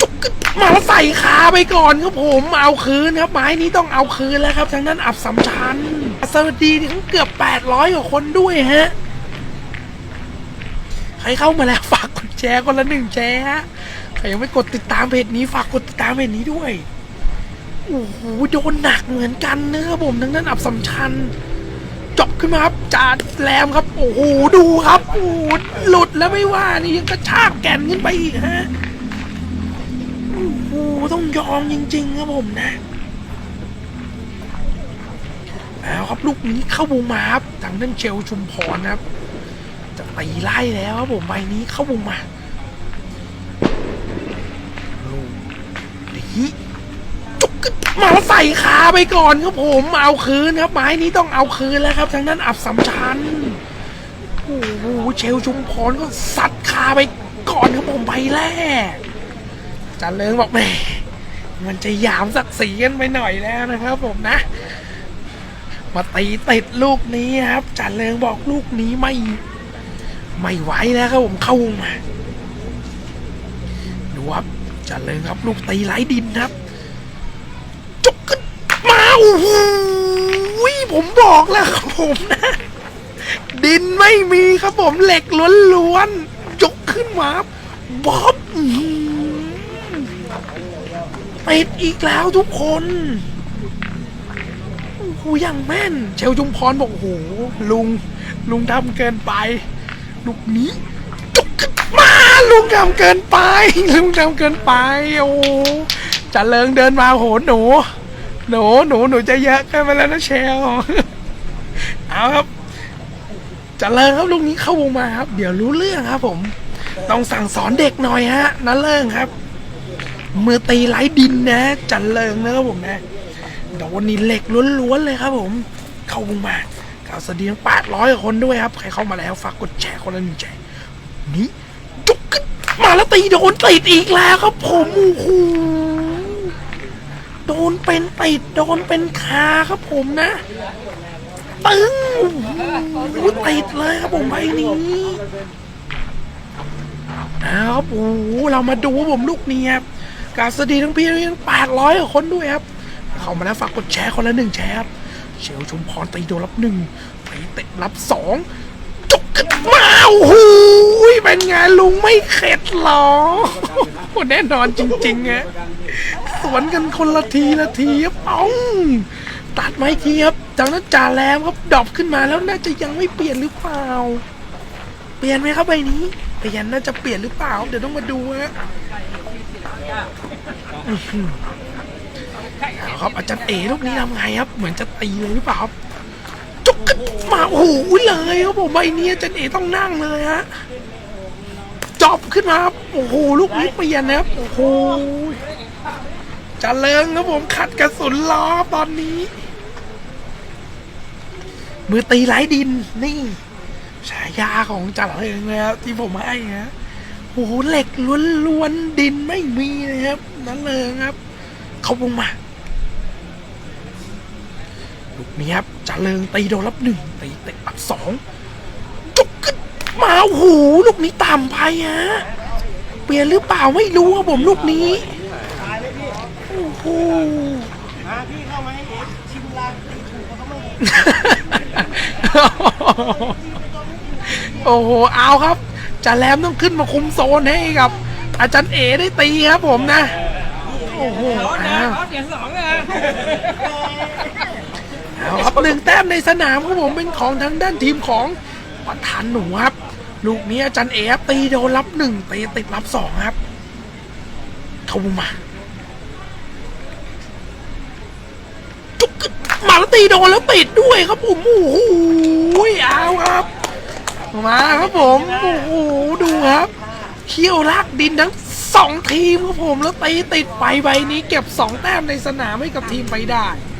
จุกกึ๊ดมาใส่ขาไปก่อนครับผมเอาคืนครับไม้นี้ต้องเอาคืนแล้วครับทางนั้นอับสำชันสวัสดีทั้งเกือบ 800กว่าคนด้วยฮะ ใครเข้ามาแล้วฝากกดแชร์คนละหนึ่งแชร์ฮะใครยังไม่กดติดตามเพจนี้ฝากกดติดตามเพจนี้ด้วยโอ้โหโดนหนักเหมือนกันนะครับผมทั้งนั้นอับสำชันจบขึ้นมาครับจาแรมครับ โอ้โหดูครับโอ้หหลุดแล้วไม่ว่านี่ยังกระชากแก่นขึ้นไปอีกฮะ ต้องยอมจริง ๆ ครับผมนะแล้วครับลูกนี้เข้าวงมาครับทางด้านเชลชุมพรนะครับ จะตีไล่แล้วครับผมใบนี้เข้าวงมาลูกนี้จุกมาใส่ขาไปก่อนครับผมเอาคืนครับไม้นี้ต้องเอาคืนแล้วครับทางนั้นอับสำชันโอ้โหเชลชุมพรก็ซัดขาไปก่อนครับผมใบแรกจันเลิงบอกแม่ มันจะหยามศักดิ์ศรีกันไปหน่อยแล้วนะครับ ผมนะ มาตีติดลูกนี้ครับจันเลิงบอกลูกนี้ไม่ ไม่ไหวแล้วครับผมเข้ามาดูครับจันเลิงครับลูกตีไร้ดินครับจุกขึ้นมาโอ้โหผมบอกแล้วครับผมนะ ดินไม่มีครับผมเหล็กล้วนๆยกขึ้นมาบบ๊อบอื้อหือ ติดอีกแล้วทุกคนโอ้โหอย่างแม่น เชลจุมพรบอกโอ้โหลุง ลุงทำเกินไป ลูกนี้จุกขึ้นมาลุงทำเกินไป ลุงทำเกินไปโอ้จะเลิงเดินมาโหหนูหนูหนูหนูจะเยอะกินไปแล้วนะเชลเอาครับจะเลิงครับลูกนี้เข้าวงมาครับ เดี๋ยวรู้เรื่องครับผม ต้องสั่งสอนเด็กหน่อยฮะนั่นเลิงครับ มือตีไร้ดินนะ จันเลิงนะครับผมนะโดนนี่เหล็กล้วนๆเลยครับผม เข้าวงมาข่าวสวัสดีทั้ง800คนด้วยครับ ใครเข้ามาแล้วฝากกดแชร์คนละหนึ่งแชร์นี่จุกขึ้นมาแล้วตีโดนติดอีกแล้วครับผมโอ้โหโดนเป็นติดโดนเป็นคาครับผมนะตึงโอ้โหติดเลยครับผมใบนี้เอาครับโอ้โหเรามาดูผมลูกนี้ครับ กราบสดีทั้งพี่ทั้ง800กว่าคนด้วยครับ เข้ามาแล้วฝากกดแชร์คนละหนึ่งแชร์ครับเชลชุมพรตีโดรับหนึ่งตีเตะรับสองจุกขึ้นมาโอ้โหเป็นไงลุงไม่เข็ดหรอแน่นอนจริงๆฮะสวนกันคนละทีละทีครับอ้าตัดไม้ทีครับจากนั้นจ่าแรมครับดรอปขึ้นมาแล้วน่าจะยังไม่เปลี่ยนหรือเปล่า เปลี่ยนไหมครับใบนี้เปลี่ยนน่าจะเปลี่ยนหรือเปล่า เดี๋ยวต้องมาดูฮะ เอาครับอาจารย์เอลูกนี้ทำไงครับ เหมือนจะตีเลยหรือเปล่าครับจุกขึ้นมาโอ้โหเลยครับผมใบนี้อาจารย์เอต้องนั่งเลยฮะจอบขึ้นมาครับโอ้โหลูกนี้เปลี่ยนนะครับโอ้โหจะเลิงครับผมขัดกระสุนล้อตอนนี้ มือตีไร้ดินนี่ฉายาของจันเลิงนะครับที่ผมให้นะ โอ้โหเหล็กล้วนๆดินไม่มีเลยครับ นั่นเลยครับ เขาวงมาลูกนี้ครับจะเลิงตีโดนรับหนึ่งตีเตะรับสองจุกขึ้นมาโอ้โหลูกนี้ต่ำไปฮะเปลี่ยนหรือเปล่าไม่รู้ครับผมลูกนี้โอ้โหพี่เข้ามาให้เอฟชิมลางตีถูกเขาไม่โอ้โหเอาครับ จ่าแรมต้องขึ้นมาคุมโซนให้กับ อาจารย์เอได้ตีครับผมนะ โอ้โหเอาเสียงสองเลยเอาครับหนึ่งแต้มในสนามครับผมเป็นของทางด้านทีมของประธานหนูครับ ลูกนี้อาจารย์เอฟตีโดนรับหนึ่งตีติดรับสองครับเข้ามาจุกกึกมาแล้วตีโดนแล้วติดด้วยครับผมโอ้โหเอาครับ มาครับผม โอ้โห ครับเขี้ยวลากดินทั้งสองทีมครับผมแล้วตีติดไปใบนี้เก็บสองแต้มในสนามให้กับทีมไปได้